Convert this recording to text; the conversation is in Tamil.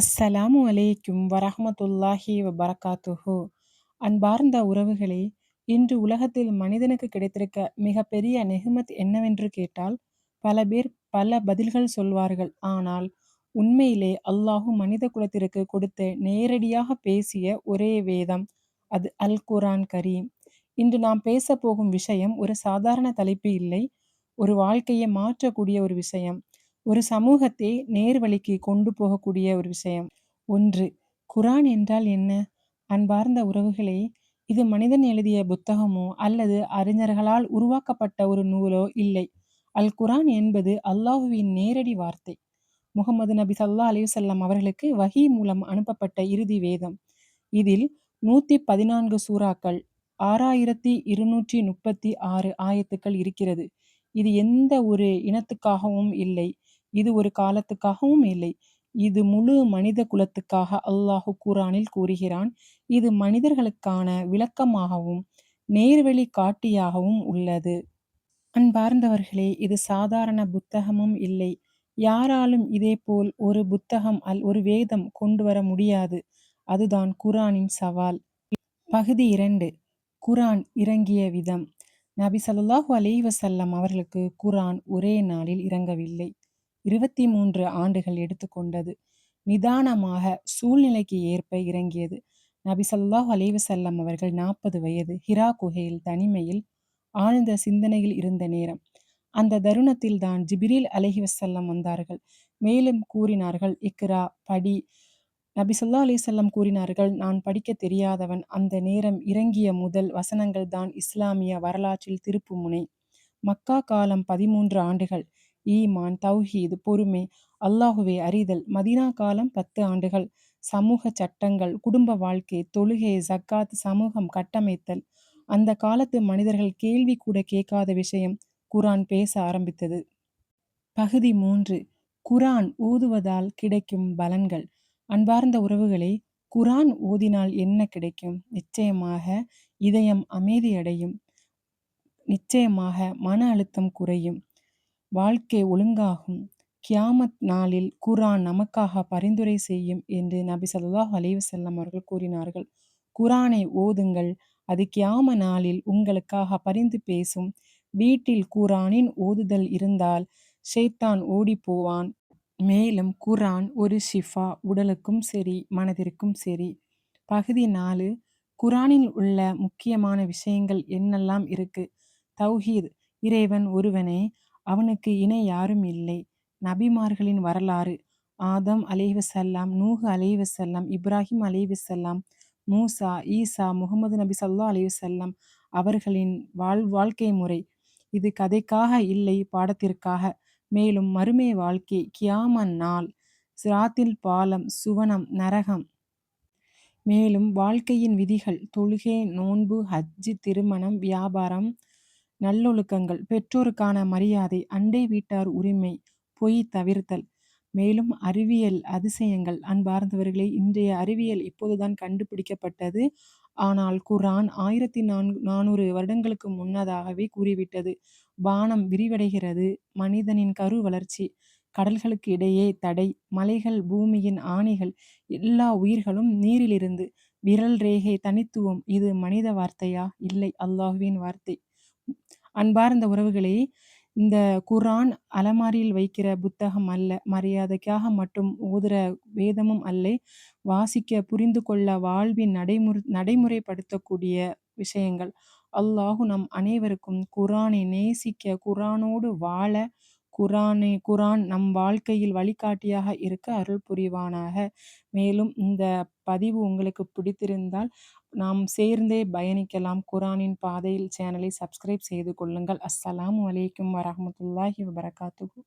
அஸ்ஸலாமு அலைக்கும் வரஹமத்துல்லாஹி வபரகாத்துஹு. அன்பார்ந்த உறவுகளே இன்று உலகத்தில் மனிதனுக்கு கிடைத்திருக்க மிகப்பெரிய நெஹ்மத் என்னவென்று கேட்டால் பல பேர் பல பதில்கள் சொல்வார்கள். ஆனால் உண்மையிலே அல்லாஹு மனித குலத்திற்கு கொடுத்த நேரடியாக பேசிய ஒரே வேதம் அது அல் குரான் கரீம். இன்று நாம் பேச போகும் விஷயம் ஒரு சாதாரண தலைப்பு இல்லை ஒரு வாழ்க்கையை மாற்றக்கூடிய ஒரு விஷயம். ஒரு சமூகத்தை நேர்வழிக்கு கொண்டு போகக்கூடிய ஒரு விஷயம். ஒன்று குரான் என்றால் என்ன? அன்பார்ந்த உறவுகளே இது மனிதன் எழுதிய புத்தகமோ அல்லது அறிஞர்களால் உருவாக்கப்பட்ட ஒரு நூலோ இல்லை. அல் குரான் என்பது அல்லாஹுவின் நேரடி வார்த்தை. முகமது நபி சல்லா அலிவசல்லாம் அவர்களுக்கு வகி மூலம் அனுப்பப்பட்ட இறுதி வேதம். இதில் நூத்தி பதினான்கு சூறாக்கள் ஆறாயிரத்தி இருநூற்றி முப்பத்தி ஆறு ஆயத்துக்கள் இருக்கிறது. இது எந்த ஒரு இனத்துக்காகவும் இல்லை. இது ஒரு காலத்துக்காகவும் இல்லை. இது முழு மனித குலத்துக்காக அல்லாஹு குரானில் கூறுகிறான். இது மனிதர்களுக்கான விளக்கமாகவும் நேர்வழி காட்டியாகவும் உள்ளது. அன்பார்ந்தவர்களே இது சாதாரண புத்தகமும் இல்லை. யாராலும் இதேபோல் ஒரு புத்தகம் அல் ஒரு வேதம் கொண்டு வர முடியாது. அதுதான் குரானின் சவால். பகுதி இரண்டு. குரான் இறங்கிய விதம். நபி சல்லாஹூ அலி வசல்லம் அவர்களுக்கு குரான் ஒரே நாளில் இறங்கவில்லை. இருபத்தி மூன்று ஆண்டுகள் எடுத்துக்கொண்டது நிதானமாக சூழ்நிலைக்கு ஏற்ப இறங்கியது. நபி சல்லாஹ் அலைவசல்லம் அவர்கள் நாற்பது வயது ஹிரா குகையில் தனிமையில் ஆழ்ந்த சிந்தனையில் இருந்த நேரம். அந்த தருணத்தில் தான் ஜிபிரில் அலஹி வசல்லம் வந்தார்கள். மேலும் கூறினார்கள் இக்ரா படி. நபி சொல்லா அலிசல்லம் கூறினார்கள் நான் படிக்க தெரியாதவன். அந்த நேரம் இறங்கிய முதல் வசனங்கள் தான் இஸ்லாமிய வரலாற்றில் திருப்பு முனை. மக்கா காலம் பதிமூன்று ஆண்டுகள். ஈமான் தௌஹீது பொறுமை அல்லாஹுவை அறிதல் மதினா காலம் பத்து ஆண்டுகள். சமூக சட்டங்கள் குடும்ப வாழ்க்கை தொழுகை ஜக்காத் சமூகம் கட்டமைத்தல். அந்த காலத்து மனிதர்கள் கேள்வி கூட கேட்காத விஷயம் குரான் பேச ஆரம்பித்தது. பகுதி மூன்று குரான் ஊதுவதால் கிடைக்கும் பலன்கள். அன்பார்ந்த உறவுகளை குரான் ஓதினால் என்ன கிடைக்கும்? நிச்சயமாக இதயம் அமைதியடையும். நிச்சயமாக மன அழுத்தம் குறையும். வாழ்க்கை ஒழுங்காகும். கியாமத் நாளில் குரான் நமக்காக பரிந்துரை செய்யும் என்று நபி சல்லாஹ் அலைவசல்லம் அவர்கள் கூறினார்கள். குரானை ஓதுங்கள். அது கியாம நாளில் உங்களுக்காக பரிந்து பேசும். வீட்டில் குரானின் ஓதுதல் இருந்தால் ஷேத்தான் ஓடி போவான் மேலும் குரான் ஒரு ஷிஃபா உடலுக்கும் சரி மனதிற்கும் சரி. பகுதி நாலு குரானில் உள்ள முக்கியமான விஷயங்கள் என்னெல்லாம் இருக்கு? தௌஹீத் இறைவன் ஒருவனே அவனுக்கு இணை யாரும் இல்லை. நபிமார்களின் வரலாறு. ஆதம் அலைவசல்லாம் நூஹு அலைவசல்லாம் இப்ராஹிம் அலைவசல்லாம் மூசா ஈசா முகமது நபி சல்லா அலைவசல்லாம் அவர்களின் வாழ் வாழ்க்கை முறை. இது கதைக்காக இல்லை பாடத்திற்காக. மேலும் மறுமை வாழ்க்கை கியாமன் நாள் சிராத்தில் பாலம் சுவனம் நரகம். மேலும் வாழ்க்கையின் விதிகள் தொழுகை நோன்பு ஹஜ்ஜு திருமணம் வியாபாரம் நல்லொழுக்கங்கள் பெற்றோருக்கான மரியாதை அண்டை வீட்டார் உரிமை பொய் தவிர்த்தல் மேலும் அறிவியல் அதிசயங்கள். அன்பார்ந்தவர்களே இன்றைய அறிவியல் இப்போதுதான் கண்டுபிடிக்கப்பட்டது? ஆனால் குரான் ஆயிரத்தி நான்கு நானூறு வருடங்களுக்கு முன்னதாகவே கூறிவிட்டது. வானம் விரிவடைகிறது. மனிதனின் கரு வளர்ச்சி கடல்களுக்கு இடையே தடை மலைகள் பூமியின் ஆணைகள் எல்லா உயிர்களும் நீரிலிருந்து. விரல் ரேகை தனித்துவம் இது மனித வார்த்தையா? இல்லை அல்லாஹுவின் வார்த்தை. அன்பார்ந்த உறவுகளே இந்த குரான் அலமாரியில் வைக்கிற புத்தகம் அல்ல மரியாதைக்காக மட்டும் ஓதுற வேதமும் அல்ல வாசிக்க புரிந்து கொள்ள வாழ்வின் நடைமுறை நடைமுறைப்படுத்தக்கூடிய விஷயங்கள். அல்லாஹு நம் அனைவருக்கும் குரானை நேசிக்க குரானோடு வாழ குரானை குரான் நம் வாழ்க்கையில் வழிகாட்டியாக இருக்க அருள் புரிவானாக. மேலும் இந்த பதிவு உங்களுக்கு பிடித்திருந்தால் நாம் சேர்ந்தே பயணிக்கலாம். குரானின் பாதையில் சேனலை சப்ஸ்கிரைப் செய்து கொள்ளுங்கள். அஸ்ஸலாமு அலைக்கும் வரஹமத்துல்லாஹி வபரகாத்துஹு.